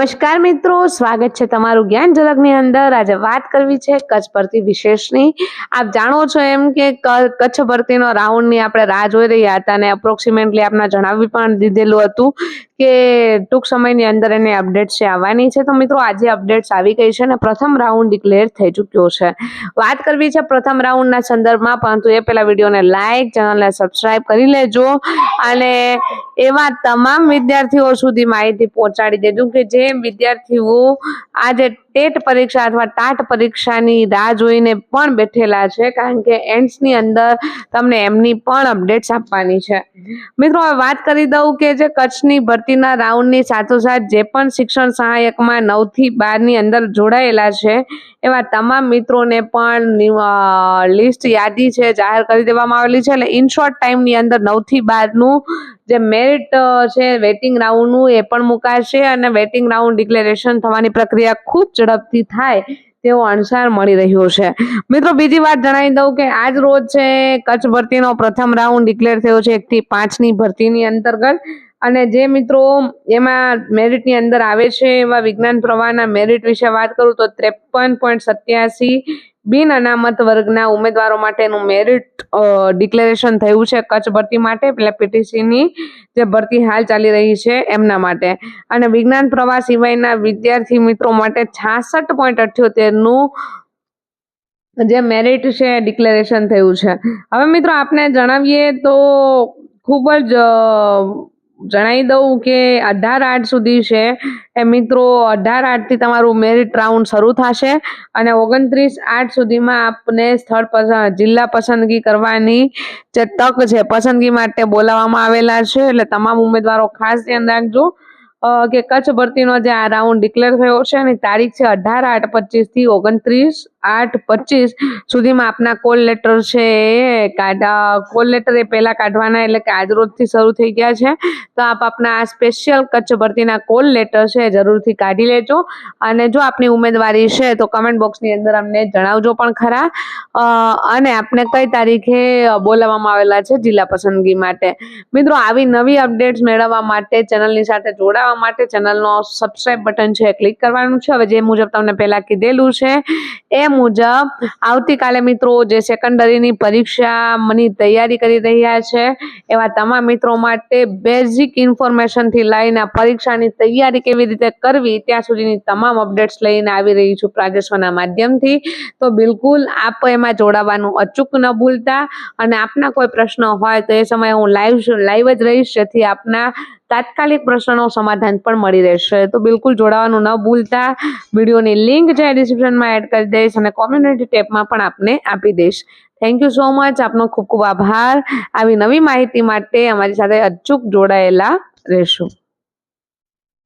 નમસ્કાર મિત્રો, સ્વાગત છે તમારું જ્ઞાન ઝલકની અંદર. આજે વાત કરવી છે કચ્છ ભરતી વિશેષની. આપ જાણો છો એમ કે કચ્છ ભરતીનો રાઉન્ડની આપણે રાહ જોઈ રહ્યા હતા અને અપ્રોક્સિમેટલી આપને જણાવી પણ દીધેલું હતું કે ટૂંક સમયની અંદર એની અપડેટ્સ છે આવવાની છે. તો મિત્રો, આજે અપડેટ્સ આવી ગઈ છે અને પ્રથમ રાઉન્ડ ડિક્લેર થઈ ચૂક્યો છે. વાત કરવી છે પ્રથમ રાઉન્ડના સંદર્ભમાં, પરંતુ એ પહેલાં વિડીયોને લાઇક ચેનલને સબસ્ક્રાઈબ કરી લેજો અને એવા તમામ વિદ્યાર્થીઓ સુધી માહિતી પહોંચાડી દેજો કે જે વિદ્યાર્થીઓ આજે ટેટ પરીક્ષા અથવા ટાટ પરીક્ષાની રાહ જોઈને પણ બેઠેલા છે, કારણ કે એન્ડ્સની અંદર તમને એમની પણ અપડેટ્સ આપવાની છે. મિત્રો, હવે વાત કરી દઉં કે જે કચ્છની ભરતીના રાઉન્ડની સાથોસાથ જે પણ શિક્ષણ સહાયકમાં નવથી બારની અંદર જોડાયેલા છે, એવા તમામ મિત્રોને પણ લિસ્ટ યાદી છે જાહેર કરી દેવામાં આવેલી છે. એટલે ઇન શોર્ટ ટાઈમની અંદર નવથી બારનું જે મેરિટ છે વેટિંગ રાઉન્ડનું એ પણ મુકાશે અને વેટિંગ રાઉન્ડ ડિક્લેરેશન થવાની પ્રક્રિયા ખૂબ ઝડપથી થાય તેવો અણસાર મળી રહ્યો છે. મિત્રો, બીજી વાત જણાવી દઉં કે આજ રોજ છે, કચ્છ ભરતીનો પ્રથમ રાઉન્ડ ડિક્લેર થયો છે એકથી પાંચની ભરતીની અંતર્ગત. અને જે મિત્રો એમાં મેરિટની અંદર આવે છે એવા વિજ્ઞાન પ્રવાહના મેરિટ વિશે વાત કરું તો ત્રેપન પોઈન્ટ સત્યાસી બિન અનામત વર્ગના ઉમેદવારો માટેનું મેરિટ ડિક્લેરેશન થયું છે કચ્છ ભરતી માટે એટલે પીટીસીની જે ભરતી હાલ ચાલી રહી છે એમના માટે. અને વિજ્ઞાન પ્રવાહ સિવાયના વિદ્યાર્થી મિત્રો માટે છાસઠ પોઈન્ટ અઠ્યોતેરનું જે મેરિટ છે ડિક્લેરેશન થયું છે. હવે મિત્રો આપને જણાવીએ તો ખૂબ જ જણાવી દઉં કે અઢાર આઠ સુધી છે. એ મિત્રો, અઢાર આઠથી તમારું મેરિટ રાઉન્ડ શરૂ થશે અને ઓગણત્રીસ આઠ સુધીમાં આપને સ્થળ પસંદ, જિલ્લા પસંદગી કરવાની જે તક છે, પસંદગી માટે બોલાવવામાં આવેલા છે. એટલે તમામ ઉમેદવારો ખાસ ધ્યાન રાખજો. કે કચ્છ ભરતીનો જે આ રાઉન્ડ ડિક્લેર થયો છે એની તારીખ છે અઢાર આઠ પચીસથી ઓગણત્રીસ. આઠ પચીસ સુધીમાં આપના કોલ લેટર છે એ કાઢા કોલ લેટર એ પહેલા કાઢવાના એટલે કે આજરોજથી શરૂ થઈ ગયા છે. તો આપ આપના આ સ્પેશિયલ કચ્છ ભરતીના કોલ લેટર છે જરૂરથી કાઢી લેજો. અને જો આપની ઉમેદવારી છે તો કમેન્ટ બોક્સની અંદર અમને જણાવજો પણ ખરા. અને આપને કઈ તારીખે બોલાવવામાં આવેલા છે જિલ્લા પસંદગી માટે? મિત્રો, આવી નવી અપડેટ્સ મેળવવા માટે, ચેનલની સાથે જોડાવા માટે ચેનલનો સબસ્ક્રાઇબ બટન છે ક્લિક કરવાનું છે. હવે જે મુજબ તમને પહેલાં કીધેલું છે, એ મુજબ આવતીકાલે મિત્રો જે સેકન્ડરીની પરીક્ષાની તૈયારી કરી રહ્યા છે, એવા તમામ મિત્રો માટે બેઝિક ઇન્ફોર્મેશનથી લઈને પરીક્ષાની તૈયારી કેવી રીતે કરવી, ત્યાં સુધીની તમામ અપડેટ્સ લઈને આવી રહી છું પ્રાજેશ્વરના માધ્યમથી. તો બિલકુલ આપ એમાં જોડાવાનું અચૂક ન ભૂલતા અને આપના કોઈ પ્રશ્ન હોય તો એ સમયે હું લાઈવ લાઈવ જ રહીશ, જેથી આપના તાત્કાલિક પ્રશ્નનો સમાધાન પણ મળી રહેશે. તો બિલકુલ જોડાવાનું ન ભૂલતા. વિડીયોની લિંક જે ડિસ્ક્રિપ્શનમાં એડ કરી દઈશ અને કોમ્યુનિટી ટેપમાં પણ આપને આપી દઈશ. થેન્ક યુ સો મચ આપનો ખૂબ ખૂબ આભાર. આવી નવી માહિતી માટે અમારી સાથે અચૂક જોડાયેલા રહેશું.